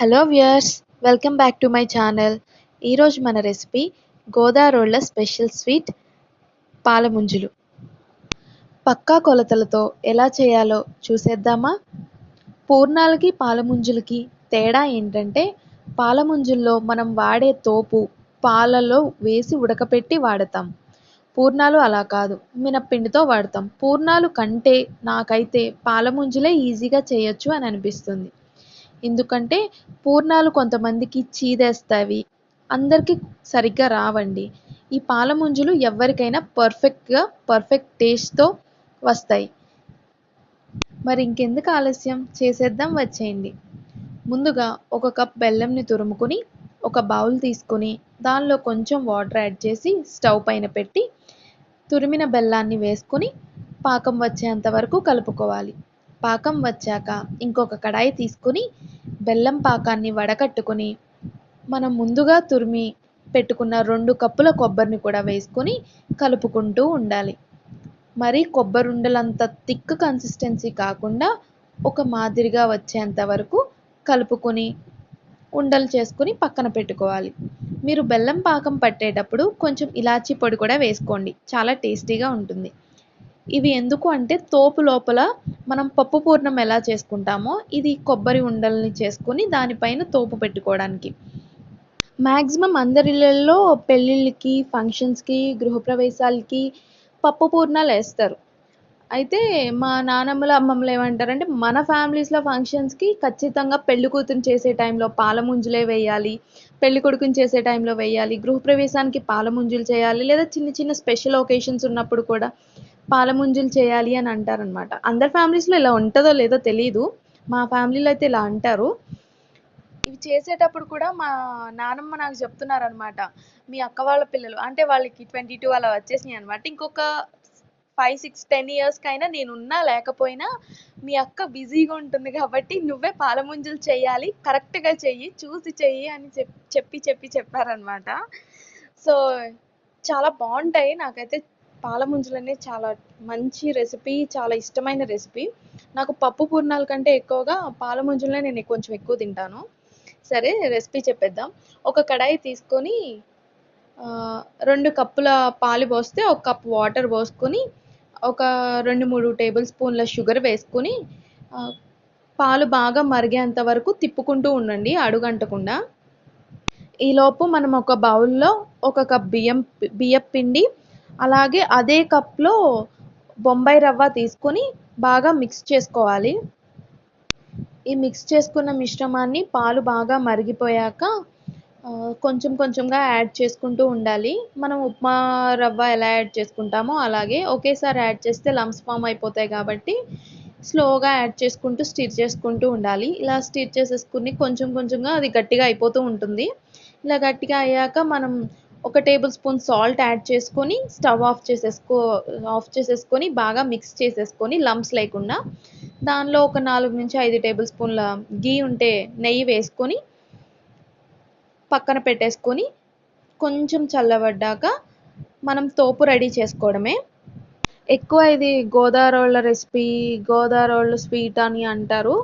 Hello viewers welcome back to my channel. ఈరోజు మన recipe గోదారోళ్ళ స్పెషల్ స్వీట్ పాలముంజులు. పక్కా కొలతలతో ఎలా చేయాలో చూసేద్దామా? పూర్ణాలకి పాలముంజులకి తేడా ఏంటంటే పాలముంజుల్లో మనం వాడే తోపు పాలలో వేసి ఉడకపెట్టి వాడతాం. పూర్ణాలు అలా కాదు మినప్పిండితో వాడతాం. పూర్ణాలు కంటే నాకైతే పాలముంజులే ఈజీగా చేయొచ్చు అని అనిపిస్తుంది. ఎందుకంటే పూర్ణాలు కొంతమందికి చీదేస్తాయి. అందరికీ సరిగ్గా రావండి. ఈ పాలముంజులు ఎవరికైనా పర్ఫెక్ట్గా పర్ఫెక్ట్ టేస్ట్తో వస్తాయి. మరి ఇంకెందుకు ఆలస్యం? చేసేద్దాం వచ్చేయండి. ముందుగా ఒక కప్ బెల్లంని తురుముకొని ఒక బౌల్ తీసుకొని దానిలో కొంచెం వాటర్ యాడ్ చేసి స్టవ్ పైన పెట్టి తురిమిన బెల్లాన్ని వేసుకొని పాకం వచ్చేంత వరకు కలుపుకోవాలి. పాకం వచ్చాక ఇంకొక కడాయి తీసుకొని బెల్లం పాకాన్ని వడకట్టుకొని మనం ముందుగా తురిమి పెట్టుకున్న రెండు కప్పుల కొబ్బరిని కూడా వేసుకొని కలుపుకుంటూ ఉండాలి. మరి కొబ్బరి ఉండలంత థిక్ కన్సిస్టెన్సీ కాకుండా ఒక మాదిరిగా వచ్చేంత వరకు కలుపుకొని ఉండలు చేసుకుని పక్కన పెట్టుకోవాలి. మీరు బెల్లం పాకం పట్టేటప్పుడు కొంచెం ఇలాచీ పొడి కూడా వేసుకోండి. చాలా టేస్టీగా ఉంటుంది. ఇవి ఎందుకు అంటే తోపు లోపల మనం పప్పు పూర్ణం ఎలా చేసుకుంటామో ఇది కొబ్బరి ఉండల్ని చేసుకొని దానిపైన తోపు పెట్టుకోవడానికి. మ్యాక్సిమం అందరిళ్ళల్లో పెళ్ళిళ్ళకి ఫంక్షన్స్కి గృహప్రవేశాలకి పప్పు పూర్ణాలు వేస్తారు. అయితే మా నానమ్మలు అమ్మమ్మలు ఏమంటారంటే మన ఫ్యామిలీస్లో ఫంక్షన్స్కి ఖచ్చితంగా పెళ్ళి కూతురు చేసే టైంలో పాలముంజులే వేయాలి పెళ్ళి కొడుకుని చేసే టైంలో వేయాలి గృహప్రవేశానికి పాలముంజులు చేయాలి లేదా చిన్న చిన్న స్పెషల్ ఒకేషన్స్ ఉన్నప్పుడు కూడా పాలముంజులు చేయాలి అని అంటారనమాట అందరి ఫ్యామిలీస్లో ఇలా ఉంటుందో లేదో తెలియదు మా ఫ్యామిలీలో అయితే ఇలా అంటారు. ఇవి చేసేటప్పుడు కూడా మా నానమ్మ నాకు చెప్తున్నారనమాట మీ అక్క వాళ్ళ పిల్లలు అంటే వాళ్ళకి ట్వంటీ టూ అలా వచ్చేసినాయి అనమాట ఇంకొక ఫైవ్ సిక్స్ టెన్ ఇయర్స్కి అయినా నేను ఉన్నా లేకపోయినా మీ అక్క బిజీగా ఉంటుంది కాబట్టి నువ్వే పాలముంజలు చేయాలి కరెక్ట్గా చెయ్యి చూసి చెయ్యి అని చెప్పి చెప్పి చెప్పి చెప్పారనమాట సో చాలా బాగుంటాయి. నాకైతే పాలముంజలు అనేది చాలా మంచి రెసిపీ చాలా ఇష్టమైన రెసిపీ నాకు పప్పు పూర్ణాల కంటే ఎక్కువగా పాలముంజలనే నేను కొంచెం ఎక్కువ తింటాను. సరే రెసిపీ చెప్పేద్దాం. ఒక కడాయి తీసుకొని రెండు కప్పుల పాలు పోస్తే ఒక కప్ వాటర్ పోసుకొని ఒక రెండు మూడు టేబుల్ స్పూన్ల షుగర్ వేసుకొని పాలు బాగా మరిగేంత వరకు తిప్పుకుంటూ ఉండండి అడుగంటకుండా. ఈలోపు మనం ఒక బౌల్లో ఒక కప్ బియ్యం బియ్యం పిండి అలాగే అదే కప్లో బొంబాయి రవ్వ తీసుకొని బాగా మిక్స్ చేసుకోవాలి. ఈ మిక్స్ చేసుకున్న మిశ్రమాన్ని పాలు బాగా మరిగిపోయాక కొంచెం కొంచెంగా యాడ్ చేసుకుంటూ ఉండాలి. మనం ఉప్మా రవ్వ ఎలా యాడ్ చేసుకుంటామో అలాగే ఒకేసారి యాడ్ చేస్తే లమ్స్ ఫామ్ అయిపోతాయి కాబట్టి స్లోగా యాడ్ చేసుకుంటూ స్టిర్ చేసుకుంటూ ఉండాలి. ఇలా స్టిర్ చేసేసుకుని కొంచెం కొంచెంగా అది గట్టిగా అయిపోతూ ఉంటుంది. ఇలా గట్టిగా అయ్యాక మనం ఒక టేబుల్ స్పూన్ సాల్ట్ యాడ్ చేసుకొని స్టవ్ ఆఫ్ చేసేసుకో ఆఫ్ చేసేసుకొని బాగా మిక్స్ చేసేసుకొని లంప్స్ లేకుండా దానిలో ఒక నాలుగు నుంచి ఐదు టేబుల్ స్పూన్ల గీ ఉంటే నెయ్యి వేసుకొని పక్కన పెట్టేసుకొని కొంచెం చల్లబడ్డాక మనం తోపు రెడీ చేసుకోవడమే. ఎక్కువ ఇది గోదావరి రెసిపీ గోదావరి స్వీట్ అని అంటారు.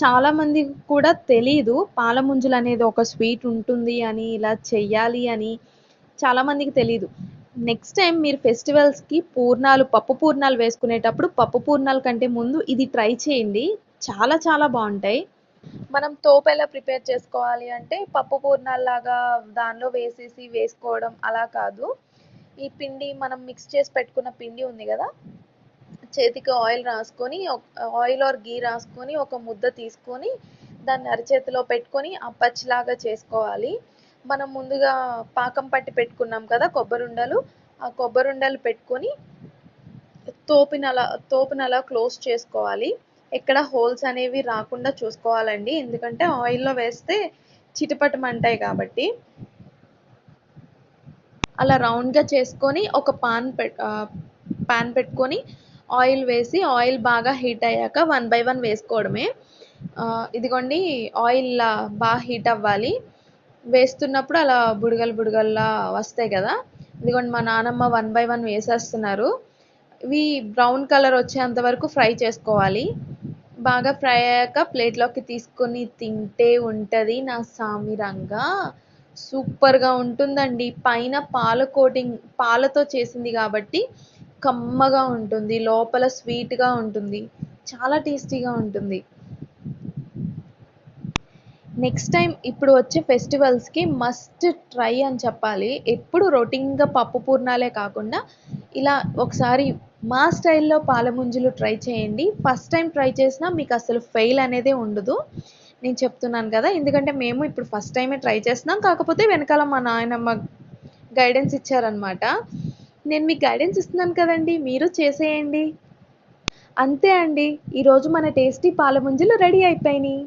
చాలామందికి కూడా తెలీదు. పాలముంజలు అనేది ఒక స్వీట్ ఉంటుంది అని ఇలా చెయ్యాలి అని చాలామందికి తెలీదు. నెక్స్ట్ టైం మీరు ఫెస్టివల్స్కి పూర్ణాలు పప్పు పూర్ణాలు వేసుకునేటప్పుడు పప్పు పూర్ణాల కంటే ముందు ఇది ట్రై చేయండి. చాలా చాలా బాగుంటాయి. మనం తోపు ఎలా ప్రిపేర్ చేసుకోవాలి అంటే పప్పు పూర్ణాల్లాగా దానిలో వేసేసి వేసుకోవడం అలా కాదు. ఈ పిండి మనం మిక్స్ చేసి పెట్టుకున్న పిండి ఉంది కదా చేతికి ఆయిల్ రాసుకొని ఆయిల్ ఆర్ గీ రాసుకొని ఒక ముద్ద తీసుకొని దాన్ని అరచేతిలో పెట్టుకొని అప్పచ్చిలాగా చేసుకోవాలి. మనం ముందుగా పాకం పట్టి పెట్టుకున్నాం కదా కొబ్బరుండలు. ఆ కొబ్బరుండలు పెట్టుకొని తోపినలా తోపునలా క్లోజ్ చేసుకోవాలి. ఎక్కడ హోల్స్ అనేవి రాకుండా చూసుకోవాలండి. ఎందుకంటే ఆయిల్లో వేస్తే చిటపటమంటాయి కాబట్టి. అలా రౌండ్గా చేసుకొని ఒక పాన్ పెట్ పాన్ పెట్టుకొని ఆయిల్ వేసి ఆయిల్ బాగా హీట్ అయ్యాక వన్ బై వన్ వేసుకోవడమే. ఇదిగోండి ఆయిల్ బాగా హీట్ అవ్వాలి. వేస్తున్నప్పుడు అలా బుడగలు బుడగల్లా వస్తాయి కదా. ఇదిగోండి మా నానమ్మ వన్ బై వన్ వేసేస్తున్నారు. ఇవి బ్రౌన్ కలర్ వచ్చేంత వరకు ఫ్రై చేసుకోవాలి. బాగా ఫ్రై అయ్యాక ప్లేట్లోకి తీసుకొని తింటే ఉంటుంది నా సామిరంగా సూపర్గా ఉంటుందండి. పైన పాల కోటింగ్ పాలతో చేసింది కాబట్టి కమ్మగా ఉంటుంది లోపల స్వీట్గా ఉంటుంది చాలా టేస్టీగా ఉంటుంది. నెక్స్ట్ టైం ఇప్పుడు వచ్చే ఫెస్టివల్స్కి మస్ట్ ట్రై అని చెప్పాలి. ఎప్పుడు రొటీన్గా పప్పు పూర్ణాలే కాకుండా ఇలా ఒకసారి మా స్టైల్లో పాలముంజులు ట్రై చేయండి. ఫస్ట్ టైం ట్రై చేసినా మీకు అసలు ఫెయిల్ అనేదే ఉండదు. నేను చెప్తున్నాను కదా ఎందుకంటే మేము ఇప్పుడు ఫస్ట్ టైమే ట్రై చేస్తున్నాం కాకపోతే వెనకాల మా నాయనమ్మ గైడెన్స్ ఇచ్చారనమాట నేను మీకు గైడెన్స్ ఇస్తున్నాను కదండి మీరు చేసేయండి. అంతే అండి ఈరోజు మన టేస్టీ పాలముంజలు రెడీ అయిపోయినాయి.